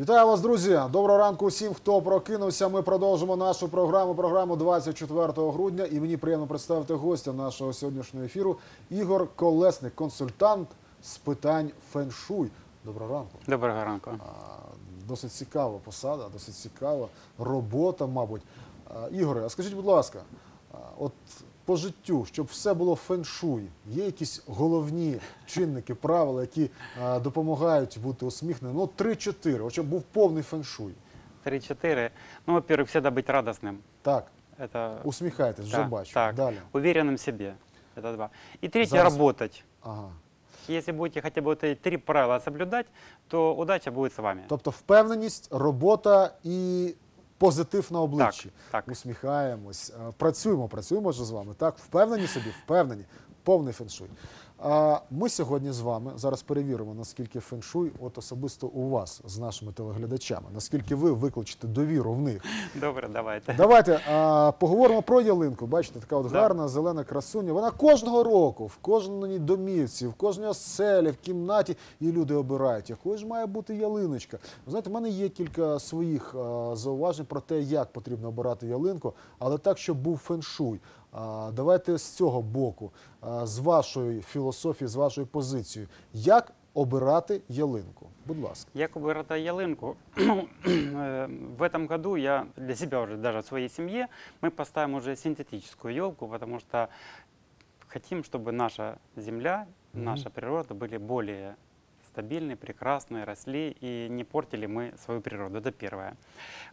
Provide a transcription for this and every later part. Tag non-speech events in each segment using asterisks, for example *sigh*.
Вітаю вас, друзі! Доброго ранку усім, хто прокинувся. Ми продовжимо нашу програму. Програму 24 грудня. І мені приємно представити гостя нашого сьогоднішнього ефіру Ігор Колесник, консультант з питань феншуй. Доброго ранку. Доброго ранку. Досить цікава посада, досить цікава робота, мабуть. Ігоре, а скажіть, будь ласка, от по життю, щоб все було феншуй, є якісь головні чинники, правила, які а, допомагають бути усміхненим? Ну, 3-4, от щоб був повний феншуй. 3-4. Ну, во-первых, всегда быть радостным. Так, Это усміхайтесь, вже да, бачу. так. Далі. уверенным в себе. Это два. И третье, Зараз- работать. Ага. Если будете хотя бы вот эти три правила соблюдать, то удача будет с вами. Тобто впевненість, робота і позитив на обличчі. так. Усміхаємось, працюємо, працюємо вже з вами. Так, впевнені собі, впевнені, повний феншуй. А ми сьогодні з вами зараз перевіримо, наскільки феншуй, от особисто у вас з нашими телеглядачами, наскільки ви викличете довіру в них. Добре, давайте. Давайте а, поговоримо про ялинку. Бачите, така от гарна зелена красуня. Вона кожного року, в кожній домівці, в кожній оселі, в кімнаті, і люди обирають, якою ж має бути ялиночка. Ви знаєте, в мене є кілька своїх а, зауважень про те, як потрібно обирати ялинку, але так, щоб був феншуй. А, давайте з цього боку, а, з вашої філософії, з вашої позиції, як обирати ялинку? Будь ласка. Як обирати ялинку? *clears throat* Ну, э, в этом году я для себя уже, даже в своей семье, мы поставим уже синтетическую елку, потому что хотим, чтобы наша земля, Мгм. наша природа были более стабильны, прекрасны, росли и не портили мы свою природу. Это первое.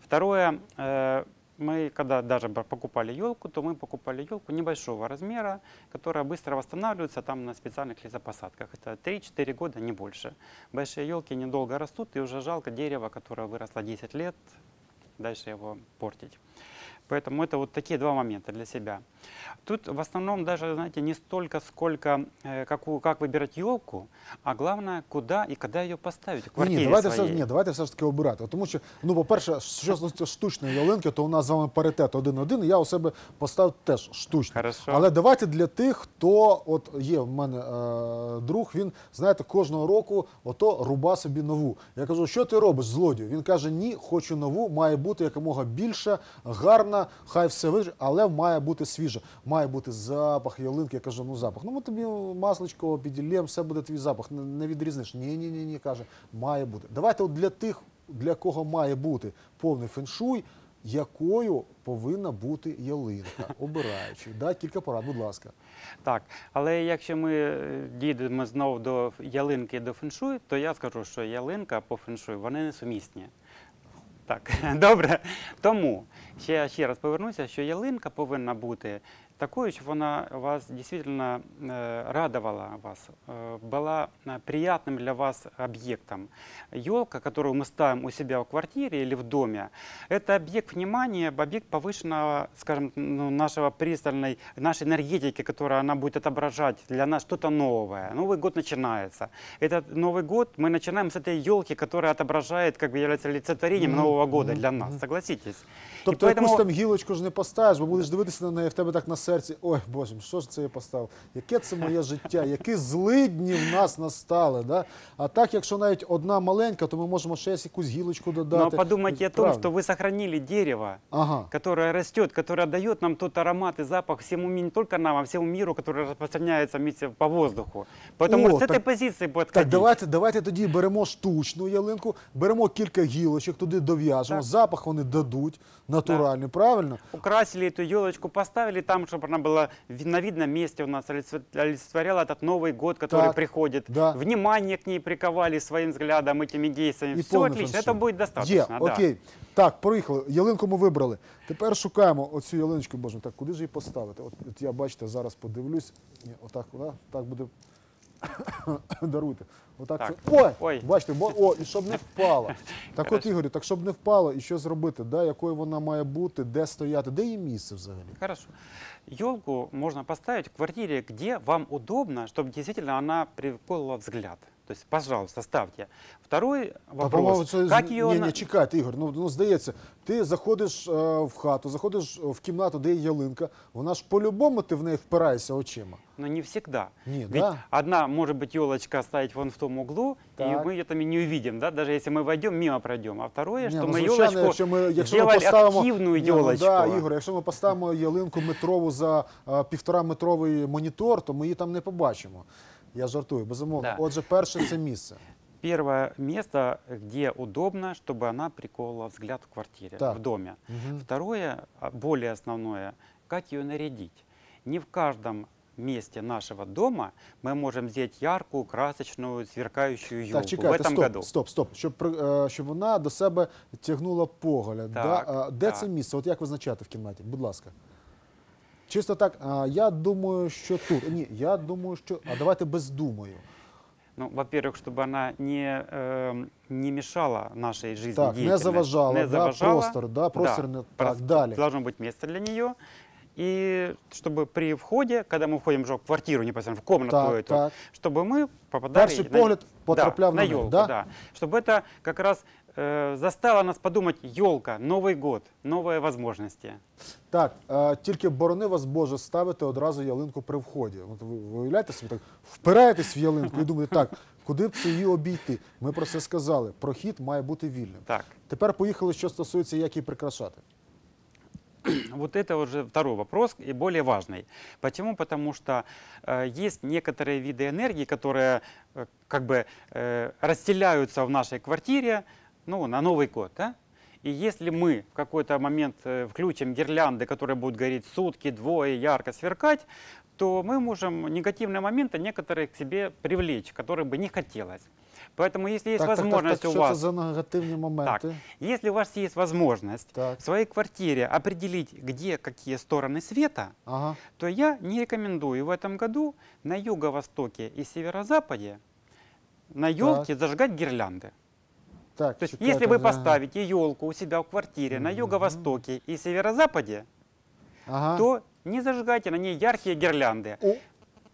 Второе, э, мы когда даже покупали елку, то мы покупали елку небольшого размера, которая быстро восстанавливается там на специальных лесопосадках. Это 3-4 года, не больше. Большие елки недолго растут, и уже жалко дерево, которое выросло 10 лет, дальше его портить. Поэтому это вот такие два момента для себя. Тут в основном даже, знаете, не столько, сколько э, какую, как выбирать елку, а главное, куда и когда ее поставить в Ні, квартире ні, давайте все, своей. ні, давайте все ж таки обирати. Тому що, ну, по-перше, що стосується штучної ялинки, то у нас з вами паритет один-один, і я у себе поставив теж штучну. Хорошо. Але давайте для тих, хто от є в мене е, друг, він, знаєте, кожного року ото руба собі нову. Я кажу, що ти робиш, злодію? Він каже, ні, хочу нову, має бути якомога більша, гарна, хай все вижить, але має бути свіжа. Має бути запах ялинки. Я кажу, ну запах. Ну ми тобі масличко піділємо, все буде твій запах. Не, відрізниш. Ні, ні, ні, ні, каже, має бути. Давайте от для тих, для кого має бути повний феншуй, якою повинна бути ялинка, *laughs* обираючи. Да, кілька порад, будь ласка. Так, але якщо ми е, дійдемо знову до ялинки до феншуй, то я скажу, що ялинка по феншуй вони не сумісні. Так, *laughs* добре. Тому ще ще раз повернуся, що ялинка повинна бути такою, щоб вона вас дійсно е, радувала вас, е, була е, приятним для вас объектом. Елка, которую мы ставим у себя в квартире или в доме, это объект внимания, объект повышенного, скажем, ну, нашего пристальной, нашей энергетики, которая она будет отображать для нас что-то новое. Новый год начинается. Этот Новый год мы начинаем с этой елки, которая отображает, как бы является олицетворением Мгм, Нового года мгм, для мгм. нас. Согласитесь? Тобто І якусь поэтому- там гілочку ж не поставиш, бо будеш дивитися на неї в тебе так на серці. Ой, Боже, що ж це я поставив? Яке це моє життя? Які злидні в нас настали? Да? А так, якщо навіть одна маленька, то ми можемо ще якусь гілочку додати. Но подумайте о том, Правда. что вы сохранили дерево, Ага. которое растет, которое дает нам тот аромат и запах всему миру, не только нам, а всему миру, который распространяется вместе по воздуху. Поэтому О, с этой так- позиции подходить. Так, давайте, давайте тоді беремо штучну ялинку, беремо кілька гілочок, туди дов'яжемо, Так. запах вони дадуть натуральний, правильно? Украсили эту елочку, поставили там, чтобы она была ви- на видном месте у нас, олицет- олицетворяла этот Новый год, который Так, приходит. да. Внимание к ней приковали своим взглядом, этими действиями. І Все повний отлично, феншуй. это будет достаточно. Є, да. окей. Так, поїхали. Ялинку ми вибрали. Тепер шукаємо оцю ялиночку, боже, так куди ж її поставити? От, от я бачите, зараз подивлюсь. Ні, отак, да? так буде. *coughs* Даруйте. Отак Так. це. Ой, Ой. бачите, бо о, і щоб не впало. *laughs* Так от. Ігорю, так щоб не впало, і що зробити, да? якою вона має бути, де стояти, де її місце взагалі? Хорошо. Елку можно поставить в квартире, где вам удобно, чтобы действительно она приколола взгляд. То есть, пожалуйста, ставьте. Второй Та, вопрос. по-моєму, це как з- ее ні, на- ні, чекайте, Ігор. Ну, ну здається, ти заходиш е, в хату, заходиш в кімнату, де є ялинка. Вона ж по-любому ти в неї впираєшся очима. Но не всегда. Не, Ведь да. одна может быть елочка стоять вон в том углу, и Так. мы ее там и не увидим, да, даже если мы войдем, мимо пройдем. А второе, Ні, что ну, мы звичайно, елочку якщо ми, якщо ми сделали поставимо активную Ні, ну, елочку. да, Ігор, якщо ми поставимо ялинку метрову за е, півтора метровий монітор, то ми її там не побачимо. Я жартую, безумовно. Да. Отже, перше це місце. Первое место, где удобно, чтобы она приковывала взгляд в квартире, Так. в доме. Мгм. Второе, а, более основное, как ее нарядить. Не в каждом месте нашего дома мы можем сделать яркую, красочную, сверкающую елку Так, в чекайте, этом стоп, году. стоп, стоп. Щоб, при- е, щоб вона до себе тягнула погляд. Так, да? А, Де так. це місце? От як визначати в кімнаті? Будь ласка. Чисто так, а, я думаю, що тут. Ні, я думаю, що. А давайте без думаю. Ну, во-первых, чтобы она не, эм, не мешала нашей жизни Так, не деятельности, заважала, не да, заважала. простор, да, простор не- так, прос- далее. Должно быть место для нее. И чтобы при входе, когда мы входим уже в квартиру непосредственно, в комнату Так, эту, так. чтобы мы попадали Перший на, погляд потрапляв да, на на неї, елку, да? да? Чтобы это как раз э, заставило нас подумать, елка, Новый год, новые возможности. Так, е, тільки борони вас Боже ставити одразу ялинку при вході. От ви ви уявляєте собі так, впираєтесь в ялинку і думаєте, так, куди б це її обійти? Ми про це сказали. Прохід має бути вільним. Так, Тепер поїхали, що стосується, як її прикрашати. *clears throat* Вот это уже второй вопрос и более важный. Почему? Потому что э, есть некоторые виды энергии, которые э, как бы э, расселяются в нашей квартире ну, на Новый год. Да? И если мы в какой-то момент э, включим гирлянды, которые будут гореть сутки, двое, ярко сверкать, то мы можем негативные моменты некоторые к себе привлечь, которые бы не хотелось. Поэтому если есть так, так, возможность так, так, у що вас... це за негативні моменти? Если у вас есть возможность Так. в своей квартире определить, где какие стороны света, Ага. то я не рекомендую в этом году на юго-востоке и северо-западе на елке зажигать гирлянды. Так, То есть, чекайте, если вы да. поставите елку у себя в квартире на юго-востоке и северо-западе, Ага. то не зажигайте на ней яркие гирлянды. У,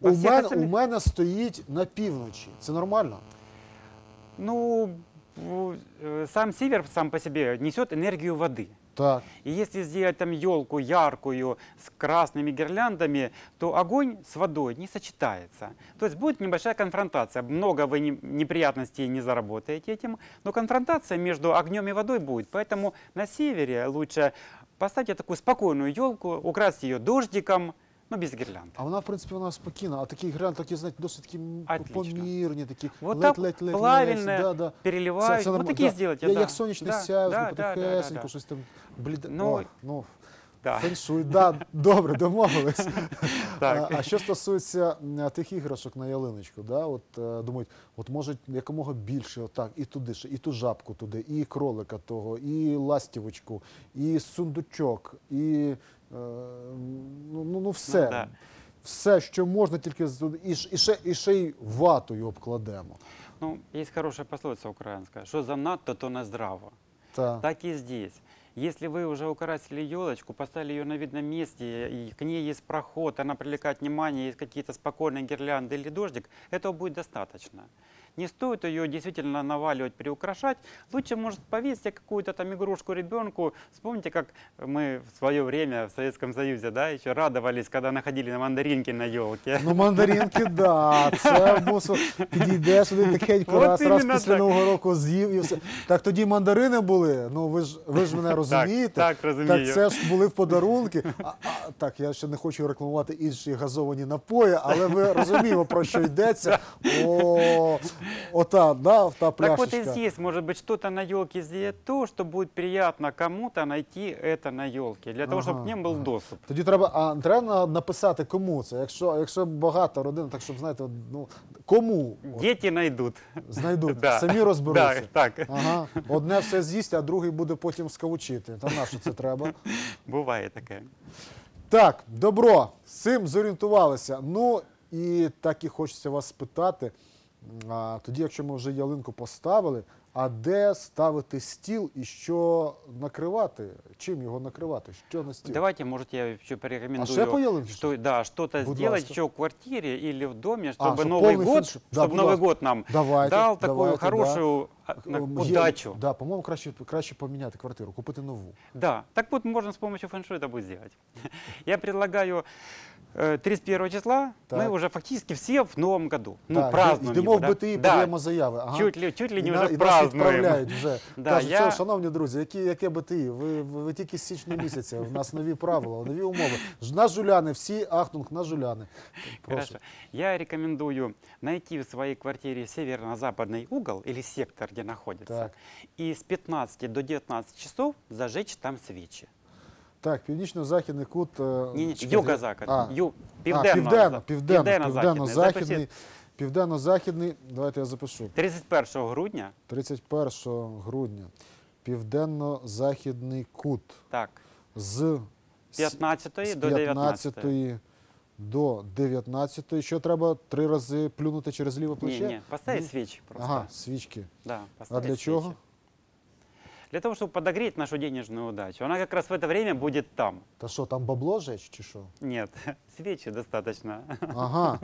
Во у, всіх мене, остальних- у мене стоїть на півночі. Це нормально? Ну, э, сам север сам по себе несет энергию воды. Так. И если сделать там елку яркую с красными гирляндами, то огонь с водой не сочетается. То есть будет небольшая конфронтация. Много вы не- неприятностей не заработаете этим, но конфронтация между огнем и водой будет. Поэтому на севере лучше поставьте такую спокойную елку, украсьте ее дождиком, но без гірлянди. А вона, в принципі, вона спокійна. А такі гірлянди, такі, знаєте, досить такі Отлично. помірні, такі Вот так ледь-ледь-ледь. плавільне, да, да. норма- такие да. сделайте, Я, да. Як сонячне Да, сяйво, да, да, да, потихесенько, да. щось там бліде. Ну, ну, Да. феншуй, да, добре, домовились. *laughs* Так. А, а що стосується тих іграшок на ялиночку, да, от, е, думають, от може якомога більше, отак, і туди ще, і ту жабку туди, і кролика того, і ластівочку, і сундучок, і, е, ну, ну, ну все. Ну, да. Все, що можна, тільки і, і, ще, і ще й ватою обкладемо. Ну, есть хорошая пословица украинская, что за надто, то на здраво. Та. Так и здесь. Если вы уже украсили елочку, поставили ее на видном месте, и к ней есть проход, она привлекает внимание, есть какие-то спокойные гирлянды или дождик, этого будет достаточно. Не стоит ее действительно наваливать, приукрашать. Лучше, может, повесьте какую-то там игрушку ребенку. Вспомните, как мы в свое время в Советском Союзе, да, еще радовались, когда находили на мандаринки на елке. Ну, мандаринки, *laughs* да, це мусо. Підійдеш один тихенько, раз, раз після. Нового року з'їв і все. Так тоді мандарини були. Ну ви ж ви ж мене розумієте. так, розумію. Так це ж були в подарунки. А, так, я ще не хочу рекламувати інші газовані напої, але ми розуміємо, про що йдеться. О, ота, да, та Так вот и пляшечка. здесь, может быть, что-то на елке сделать то, что будет приятно кому-то найти это на елке, для того, чтобы Ага, к ним был ага. доступ. Тоді треба, а треба на- написати, кому це. Якщо, якщо багата родина, так щоб знаєте, ну кому От, Дети найдут. *laughs* знайдуть, Да. самі розберуться. Да, так, Ага, одне все з'їсть, а другий буде потім скавучити. Та на що це треба? бывает такое. Так, добро, з цим зорієнтувалися. Ну і так і хочеться вас спитати. А, тоді, якщо ми вже ялинку поставили, а де ставити стіл і що накривати? Чим його накривати? Що на стіл? Давайте, может, я еще а порекомендую, ще по ялинці? что, да, что-то Будь сделать ласка. еще в квартире или в доме, А, чтобы щоб Новый повний год, фенш- Да, чтобы будь Новый ласка. год нам Давайте, дал такую давайте, да. хорошую а, на- Ем, є- удачу. Да, по-моєму, краще, краще поміняти квартиру, купити нову. Да, так вот можно с помощью фэн-шуй это будет сделать. *laughs* Я предлагаю э, 31 числа, Так. мы уже фактически все в новом году. Ну, так, празднуем йдемо его, в да? БТІ, Да, подаємо заяви. Ага. чуть, ли, чуть ли І не на- уже і нас празднуем. відправляють вже. *laughs* Да, Кажуть, я- що, шановні друзі, які, яке БТІ? Ви, ви, ви тільки з січня місяця, в нас нові правила, нові умови. Ж- На жуляни, всі ахтунг, на жуляни. Прошу. Хорошо. Я рекомендую найти в своей квартире северно-западный угол или сектор, где находится, Так. и с 15 до 19 часов зажечь там свечи. Так, північно-західний кут. е, Не, не, юго-запад. А, Ю, південно, південно, південно, південно-західний. південно-західний. Давайте я запишу. 31 грудня, 31 грудня. Південно-західний кут. так, З, з 15 з до 19. 15 до 19. Що треба три рази плюнути через ліве плече? поставить Ні? свечи просто. Ага, свічки. Да, А для свечи. чого? Для того, чтобы подогреть нашу денежную удачу. Она как раз в это время будет там. Та що, там бабло жечь чи що? Нет, *laughs* свечи достаточно. Ага.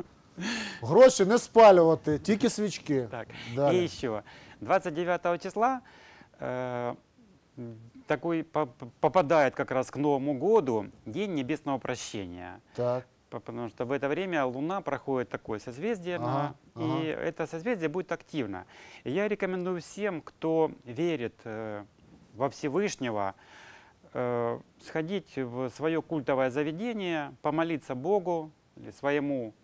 Гроші не спалювати, тільки свічки. Так. Далі. И еще 29 числа э, м, такой по- по- попадает как раз к Новому году День небесного прощения. Так. По- Потому что в это время Луна проходит такое созвездие, Ага, на- ага. и это созвездие будет активно. И я рекомендую всем, кто верит э, во Всевышнего, э, сходить в свое культовое заведение, помолиться Богу или своему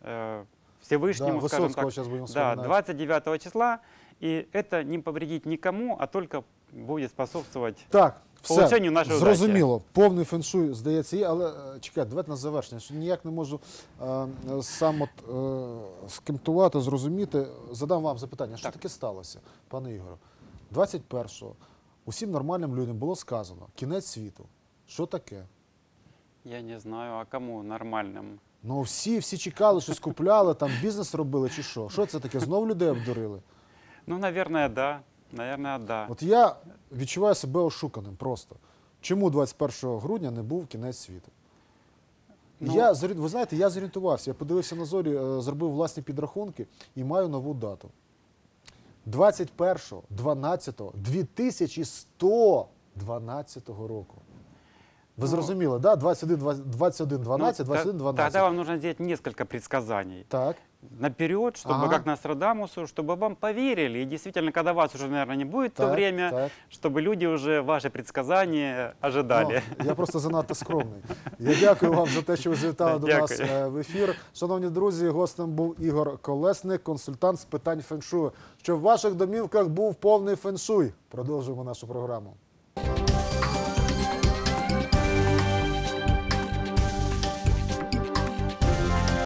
э, Всевышнему, да, скажем Высоцкого так. сейчас будем Да, вспоминать. 29 числа, и это не повредит никому, а только будет способствовать Так, все, Полученню нашої зрозуміло. Повний феншуй, здається, є, але е, чекайте, давайте на завершення. Що ніяк не можу е, е, сам от, е, скемтувати, зрозуміти. Задам вам запитання, що Так. таке сталося, пане Ігоре? 21-го усім нормальним людям було сказано кінець світу. Що таке? Я не знаю, а кому нормальным. Ну всі, всі чекали, щось купляли, там бізнес робили чи що? Що це таке? Знов людей обдурили? Ну, наверное, да. Наверное, да. От я відчуваю себе ошуканим просто. Чому 21 грудня не був кінець світу? Ну- я, зорі- ви знаєте, я зорієнтувався, я подивився на зорі, е, зробив власні підрахунки і маю нову дату. 21, 12, 2112 року. Ви Ну, зрозуміли, да? 21, 21, 12, Ну, 21, та- 12. Тогда вам нужно сделать несколько предсказаний. Так Наперед, чтобы Ага. как Нострадамусу, чтобы вам поверили. И действительно, когда вас уже, наверное, не будет в то Так, время, так. чтобы люди уже ваши предсказания ожидали. Ну, я просто занадто скромний. Я дякую вам за те, що ви завітали Да, до нас дякую. е, в ефір. Шановні друзі, гостем був Ігор Колесник, консультант з питань феншую. Щоб в ваших домівках був повний феншуй. Продовжуємо нашу програму.